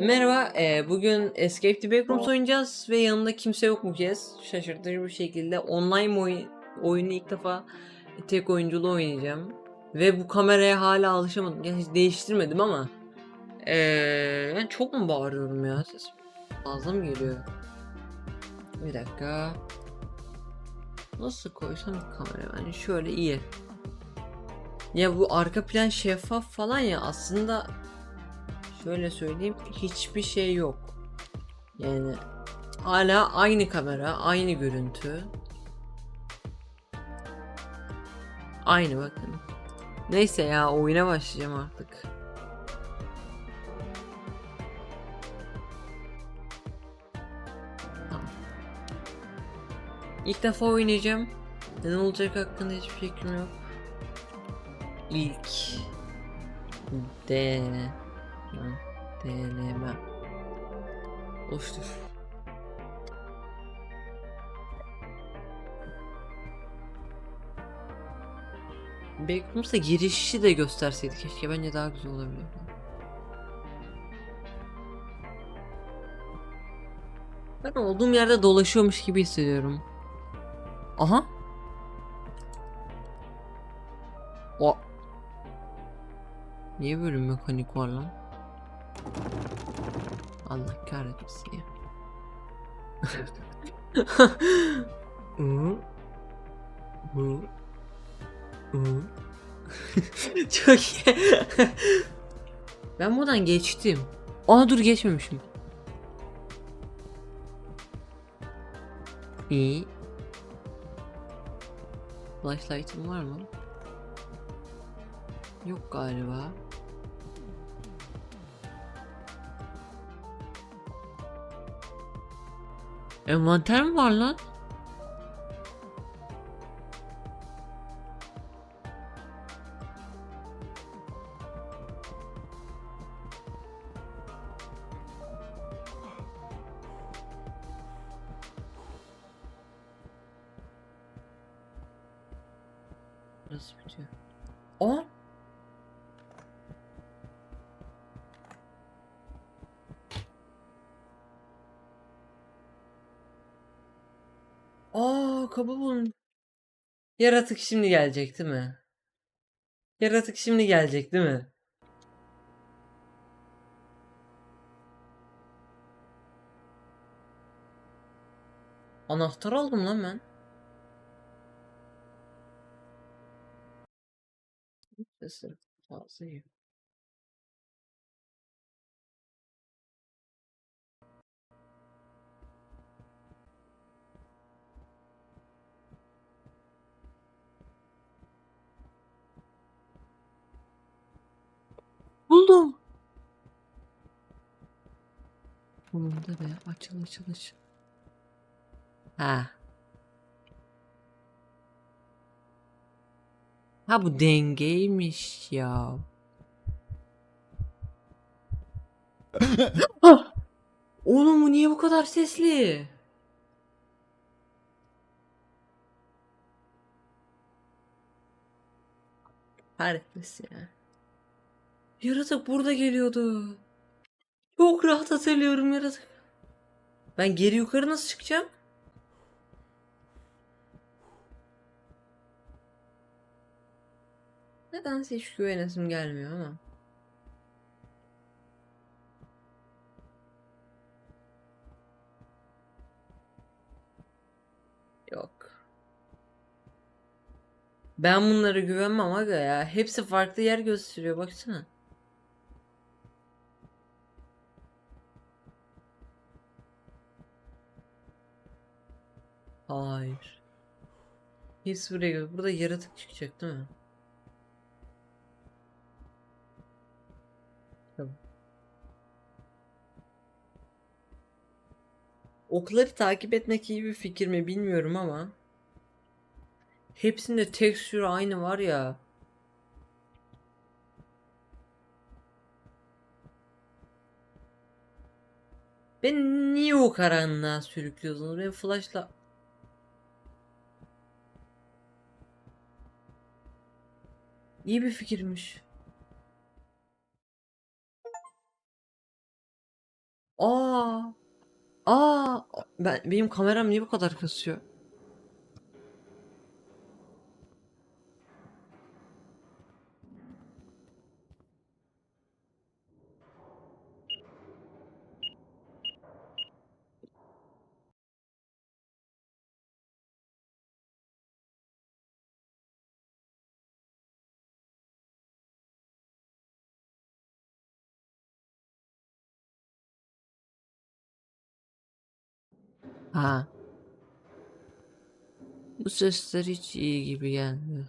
Merhaba, eee, bugün Escape the Backrooms oynayacağız ve yanında kimse yok bu kez. Şaşırtıcı bir şekilde online oyun, oyunu ilk defa tek oyunculu oynayacağım. Ve bu kameraya hala alışamadım. Yani hiç değiştirmedim ama. Eee, ben çok mu bağırıyorum ya? Ses fazla mı geliyor? Bir dakika. Nasıl koysam kamerayı? Yani şöyle iyi. Ya bu arka plan şeffaf falan ya aslında şöyle söyleyeyim hiçbir şey yok. Yani hala aynı kamera, aynı görüntü. Aynı bakın. Neyse ya oyuna başlayacağım artık. İlk defa oynayacağım. Neden olacak hakkında hiçbir fikrim yok. İlk D Lan deneme Oluştur Backrooms'a girişi de gösterseydi keşke bence daha güzel olabilirdi. Ben olduğum yerde dolaşıyormuş gibi hissediyorum. Aha. O. Niye böyle mekanik var lan? Allah kahretmesin ya. Çok iyi. ben buradan geçtim. Aa dur geçmemişim. İyi. Flashlight'ım var mı? Yok galiba. Envanter mi var lan? Nasıl bitiyor? Aa! Bulun. Yaratık şimdi gelecek değil mi? Yaratık şimdi gelecek değil mi? Anahtar aldım lan ben. Sesi fazla iyi. Buldum. Sonunda be açıl açıl. Ha. Ha bu dengeymiş ya. Ah! Oğlum bu niye bu kadar sesli? Kahretmesin ya. Yaratık burada geliyordu. Çok rahat hatırlıyorum yaratık. Ben geri yukarı nasıl çıkacağım? Nedense hiç güvenesim gelmiyor ama. Yok. Ben bunlara güvenmem aga ya. Hepsi farklı yer gösteriyor baksana. Hayır. Hepsi buraya gö- Burada yaratık çıkacak değil mi? Tamam. Okları takip etmek iyi bir fikir mi bilmiyorum ama hepsinde texture aynı var ya. Ben niye o karanlığa sürüklüyorsunuz? Ben flashla İyi bir fikirmiş. Aa. Aa. Ben benim kameram niye bu kadar kasıyor? Ha. Bu sesler hiç iyi gibi gelmiyor.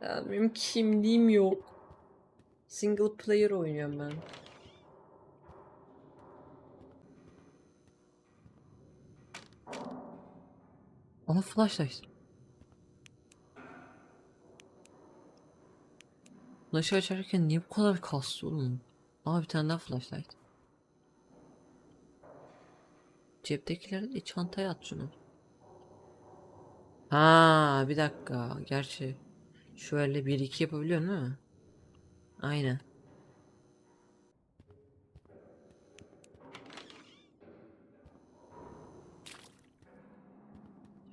Ya benim kimliğim yok. Single player oynuyorum ben. Ama flashlight. Flash'ı açarken niye bu kadar kastı oğlum? Aa bir tane daha flashlight. Ceptekileri çantaya at şunu. Ha bir dakika. Gerçi şöyle bir iki yapabiliyorsun değil mi? Aynen.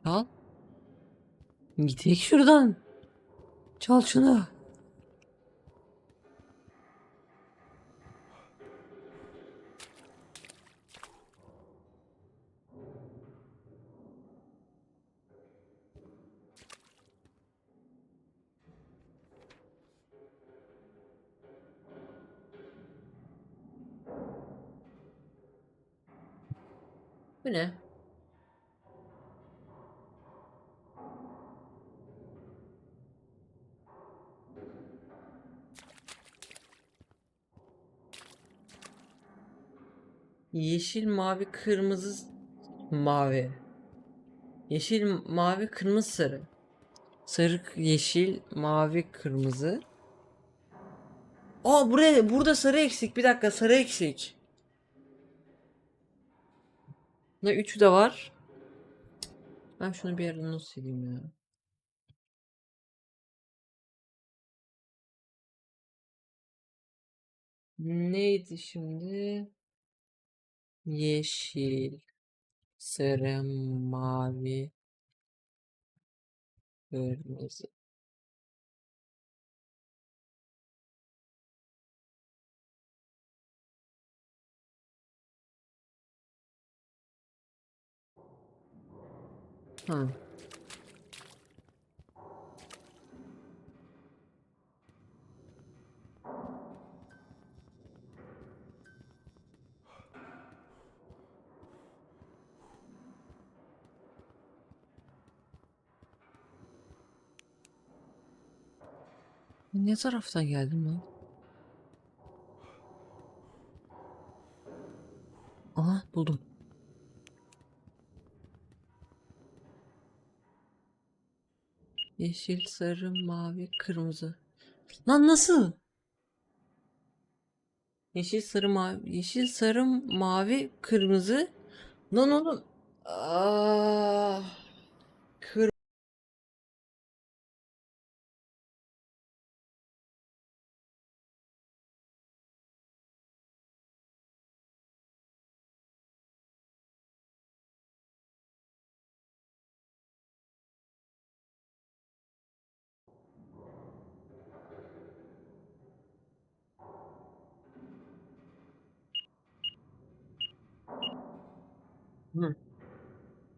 Çal. Gidek şuradan. Çal şunu. Bu ne? Yeşil, mavi, kırmızı, mavi. Yeşil, mavi, kırmızı, sarı. Sarı, yeşil, mavi, kırmızı. Aa buraya burada sarı eksik. Bir dakika sarı eksik. Ne üçü de var. Ben şunu bir yerden not sileyim ya. Neydi şimdi? Yeşil, sarı, mavi, kırmızı. Ha. Ne taraftan geldim lan? Aha buldum. Yeşil, sarı, mavi, kırmızı. Lan nasıl? Yeşil, sarı, mavi, yeşil, sarı, mavi, kırmızı. Lan oğlum. Ah.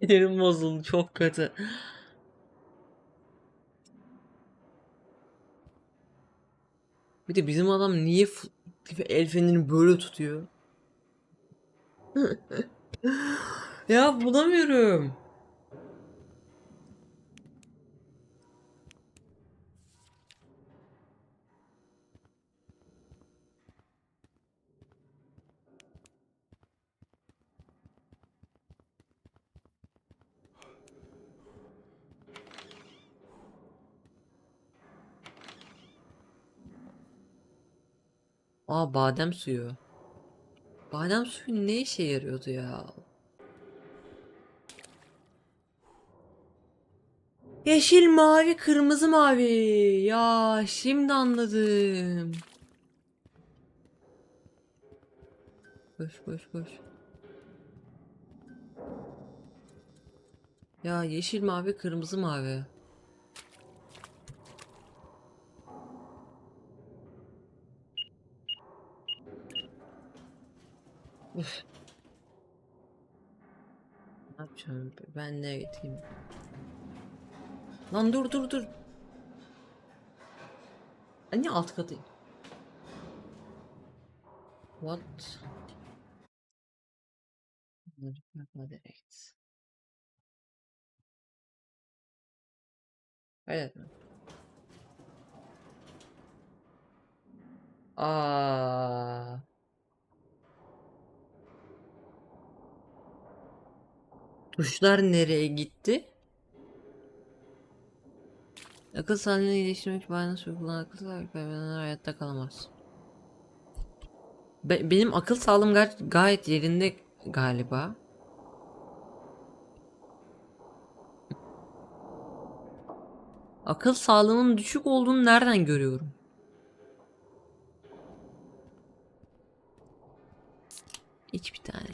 Sinirim bozuldu çok kötü. Bir de bizim adam niye el fenerini böyle tutuyor? ya bulamıyorum. Aa badem suyu. Badem suyu ne işe yarıyordu ya? Yeşil, mavi, kırmızı, mavi. Ya şimdi anladım. Koş koş koş. Ya yeşil mavi kırmızı mavi. Üf. Ne yapacağım? Ben ne gideyim? Lan dur dur dur. Ay, Niye alt katı? What? Bunları yapma direkt. Evet mi? Aa. Tuşlar nereye gitti? Akıl sağlığını iyileştirmek nasıl uygulanan akıl sağlığı kaybedenler hayatta kalamaz. Be- benim akıl sağlığım gay- gayet yerinde galiba. Akıl sağlığımın düşük olduğunu nereden görüyorum? Hiçbir tane.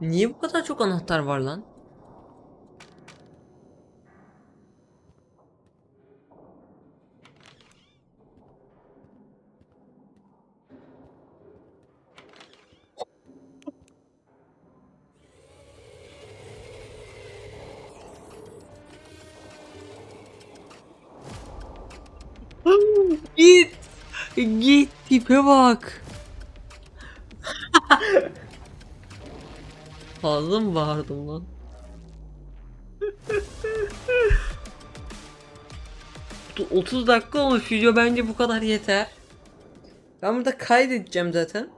Niye bu kadar çok anahtar var lan? Git. Git tipe bak. Fazla mı bağırdım lan? Otu- 30 dakika olmuş video bence bu kadar yeter. Ben burada kaydedeceğim zaten.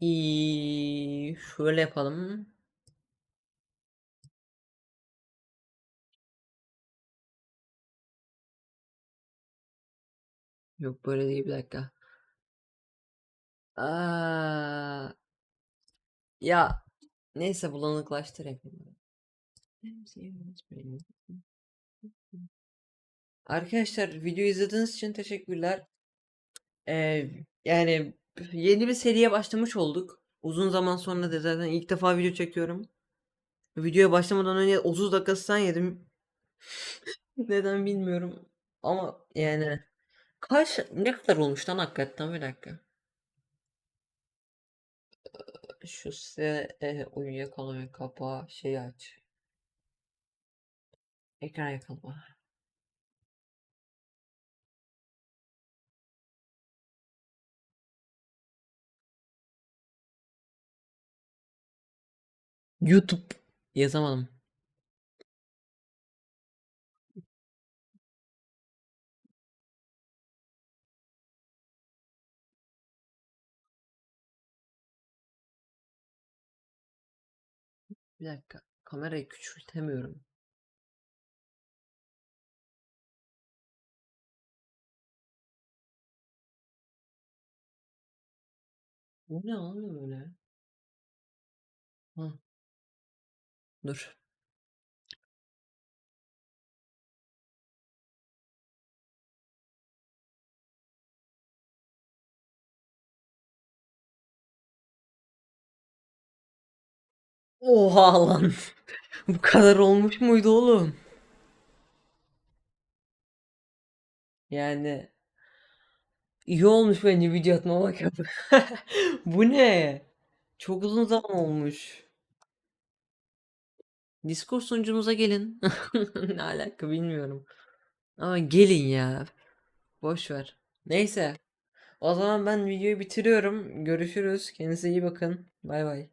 İyi, şöyle yapalım. Yok böyle değil bir dakika. Aa, ya neyse bulanıklaştır yapayım. Arkadaşlar video izlediğiniz için teşekkürler. Ee, yani yeni bir seriye başlamış olduk. Uzun zaman sonra da zaten ilk defa video çekiyorum. Videoya başlamadan önce 30 dakikasından yedim. Neden bilmiyorum. Ama yani kaç ne kadar olmuş lan hakikaten bir dakika. Şu size e, uyuyakalma kapağı şey aç. Ekran yakalama. YouTube yazamadım. Bir dakika. Kamerayı küçültemiyorum. Bu ne oğlum öyle? Hı. Dur. Oha lan. Bu kadar olmuş muydu oğlum? Yani iyi olmuş bence video atmamak Bu ne? Çok uzun zaman olmuş. Discord sunucumuza gelin. Ne alaka bilmiyorum. Ama gelin ya. Boş ver. Neyse. O zaman ben videoyu bitiriyorum. Görüşürüz. Kendinize iyi bakın. Bay bay.